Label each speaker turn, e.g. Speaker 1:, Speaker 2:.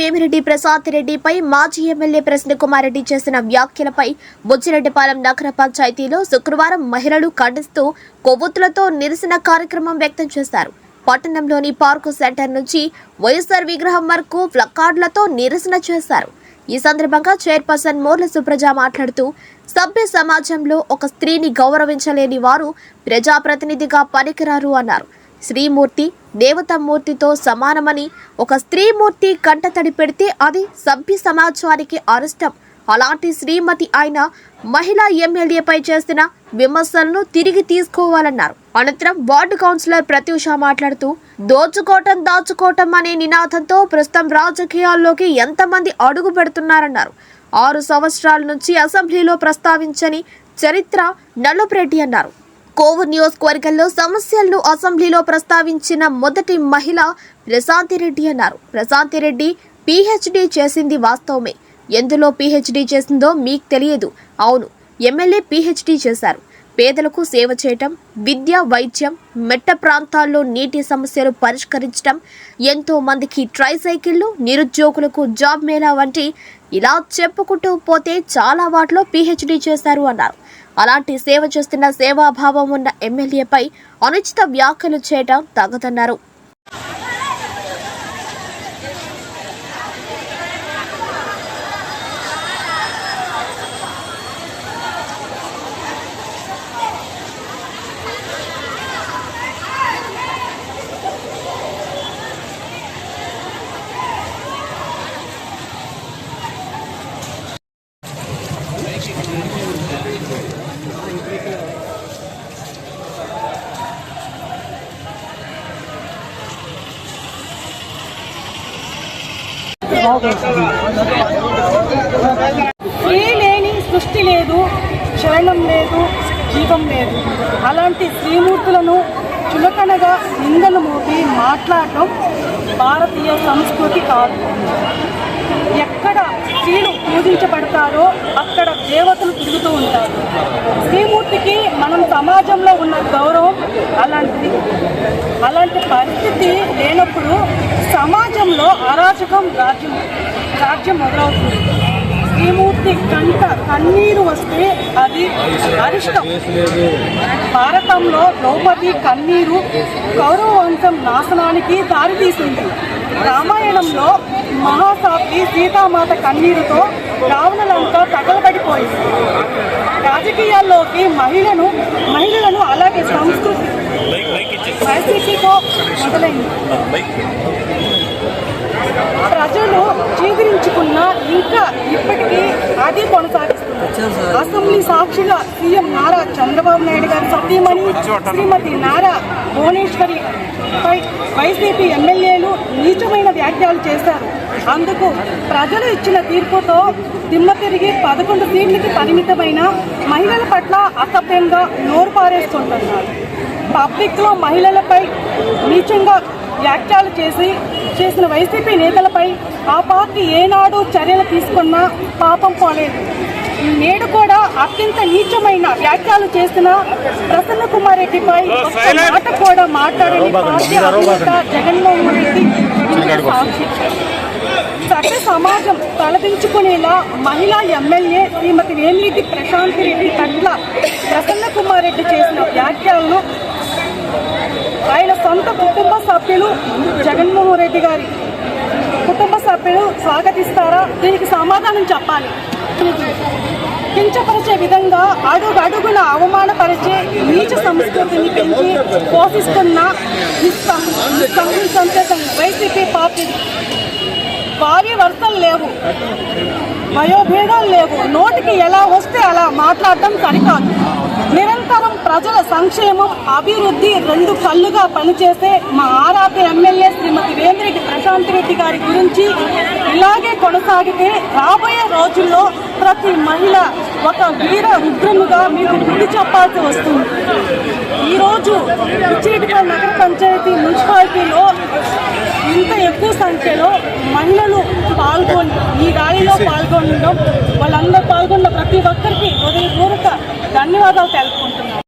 Speaker 1: వేమిరెడ్డి ప్రసాద్ రెడ్డిపై మాజీ ఎమ్మెల్యే ప్రసన్న కుమార్ రెడ్డి చేసిన వ్యాఖ్యలపై బుచ్చిరెడ్డిపాలెం నగర పంచాయతీలో శుక్రవారం మహిళలు ఖండిస్తూ కొవ్వొత్తులతో నిరసన కార్యక్రమం వ్యక్తం చేశారు. పట్టణంలోని పార్కు సెంటర్ నుంచి వైఎస్ఆర్ విగ్రహం వరకు ప్లకార్డులతో నిరసన చేశారు. ఈ సందర్భంగా చైర్పర్సన్ మోర్ల సుప్రజ మాట్లాడుతూ సభ్య సమాజంలో ఒక స్త్రీని గౌరవించలేని వారు ప్రజాప్రతినిధిగా పనికిరారు అన్నారు. శ్రీమూర్తి దేవతామూర్తితో సమానమని ఒక స్త్రీమూర్తి కంటతడి పెడితే అది సభ్య సమాజానికి అరిష్టం. అలాంటి శ్రీమతి ఆయన మహిళా ఎమ్మెల్యేపై చేసిన విమర్శలను తిరిగి తీసుకోవాలన్నారు. అనంతరం వార్డు కౌన్సిలర్ ప్రత్యూష మాట్లాడుతూ దోచుకోవటం దాచుకోవటం అనే నినాదంతో ప్రస్తుతం రాజకీయాల్లోకి ఎంతమంది అడుగు పెడుతున్నారన్నారు. ఆరు సంవత్సరాల నుంచి అసెంబ్లీలో ప్రస్తావించని చరిత్ర నల్లుప్రెడ్డి అన్నారు. కోవూరు నియోజకవర్గంలో సమస్యలను అసెంబ్లీలో ప్రస్తావించిన మొదటి మహిళ ప్రశాంతిరెడ్డి అన్నారు. ప్రశాంతిరెడ్డి పీహెచ్డీ చేసింది వాస్తవమే. ఎందులో పీహెచ్డీ చేసిందో మీకు తెలియదు. అవును ఎమ్మెల్యే పీహెచ్డీ చేశారు. పేదలకు సేవ చేయటం విద్య వైద్యం మెట్ట ప్రాంతాల్లో నీటి సమస్యలు పరిష్కరించడం ఎంతో మందికి ట్రైసైకిళ్ళు నిరుద్యోగులకు జాబ్ మేళా వంటి ఇలా చెప్పుకుంటూ పోతే చాలా వాటిలో పీహెచ్డీ చేశారు అన్నారు. అలాంటి సేవ చేస్తున్న సేవాభావం ఉన్న ఎమ్మెల్యేపై అనుచిత వ్యాఖ్యలు చేయటం తగదన్నారు.
Speaker 2: స్త్రీ లేని సృష్టి లేదు క్షరణం లేదు జీవం లేదు. అలాంటి స్త్రీమూర్తులను చులకనగా నిందలు మోపి మాట్లాడటం భారతీయ సంస్కృతి కాదు. ఎక్కడ స్త్రీలు పూజించబడతారో అక్కడ దేవతలు తిరుగుతూ ఉంటారు. శ్రీమూర్తికి మనం సమాజంలో ఉన్న గౌరవం అలాంటిది. అలాంటి పరిస్థితి లేనప్పుడు సమాజంలో అరాచకం రాజ్యం రాజ్యం మొదలవుతుంది. శ్రీమూర్తి కంట కన్నీరు వస్తే అది అరిష్టం. భారతంలో ద్రౌపది కన్నీరు కౌరవంశం నాశనానికి దారితీసింది. రామాయణంలో మహాసాత్రి సీతామాత కన్నీరుతో రావణలంక తగలబడిపోయింది. రాజకీయాల్లోకి మహిళను మహిళలను అలాగే సంస్కృతి పరిస్థితితో మొదలైంది. ప్రజలు చీదరించుకున్న ఇంకా ఇప్పటికీ అది కొనసాగిస్తున్నారు అసెంబ్లీ సాక్షిగా సీఎం నారా చంద్రబాబు నాయుడు గారి సతీమణి శ్రీమతి నారా భువనేశ్వరి పై వైసీపీ ఎమ్మెల్యేలు నీచమైన వ్యాఖ్యలు చేశారు. అందుకు ప్రజలు ఇచ్చిన తీర్పుతో దిమ్మ తిరిగి పదకొండు సీట్లకి పరిమితమైన మహిళల పట్ల అసభ్యంగా నోరు పారేసుకుంటున్నారు పబ్లిక్లో మహిళలపై నీచంగా వ్యాఖ్యలు చేసి చేసిన వైసీపీ నేతలపై ఆ పార్టీ ఏనాడు చర్యలు తీసుకున్నా పాపం పోలేదు. నేడు కూడా అత్యంత నీచమైన వ్యాఖ్యలు చేసిన ప్రసన్న కుమార్ రెడ్డిపై మాట కూడా మాట్లాడని పార్టీ అధినేత జగన్మోహన్ రెడ్డి సాక్షి సభ్య సమాజం తలదించుకునేలా మహిళా ఎమ్మెల్యే శ్రీమతి వేమిరెడ్డి ప్రశాంత్ రెడ్డి పట్ల ప్రసన్న కుమార్ రెడ్డి చేసిన వ్యాఖ్యలను ఆయన సొంత కుటుంబ సభ్యులు జగన్మోహన్ రెడ్డి గారి కుటుంబ సభ్యులు స్వాగతిస్తారా? దీనికి సమాధానం చెప్పాలి. కించపరిచే విధంగా అడుగడుగున అవమానపరిచే నీచ సంస్కృతిని పెంచి పోషిస్తున్న సంకేతం వైసీపీ పార్టీ భారీ వర్షాలు లేవు. వయోభేదాలు లేవు. నోటికి ఎలా వస్తే అలా మాట్లాడటం సరికాదు. నిరంతరం ప్రజల సంక్షేమం అభివృద్ధి రెండు కళ్ళుగా పనిచేసే మా ఆరాధ్య ఎమ్మెల్యే శ్రీమతి వేమిరెడ్డి ప్రశాంత్ రెడ్డి గారి గురించి ఇలాగే కొనసాగితే రాబోయే రోజుల్లో ప్రతి మహిళ ఒక వీర రుద్రముగా మీకు బుద్ధి చెప్పాల్సి వస్తుంది. ఈరోజు ఉచ్చిరెడ్డిపల్లి నగర పంచాయతీ మున్సిపాలిటీలో ఇంత ఎక్కువ సంఖ్యలో మహిళలు పాల్గొని ఈ ర్యాలీలో పాల్గొనడం వాళ్ళందరూ పాల్గొన్న ప్రతి ఒక్కరికి హృదయపూర్వక ధన్యవాదాలు తెలుపుకుంటున్నాను.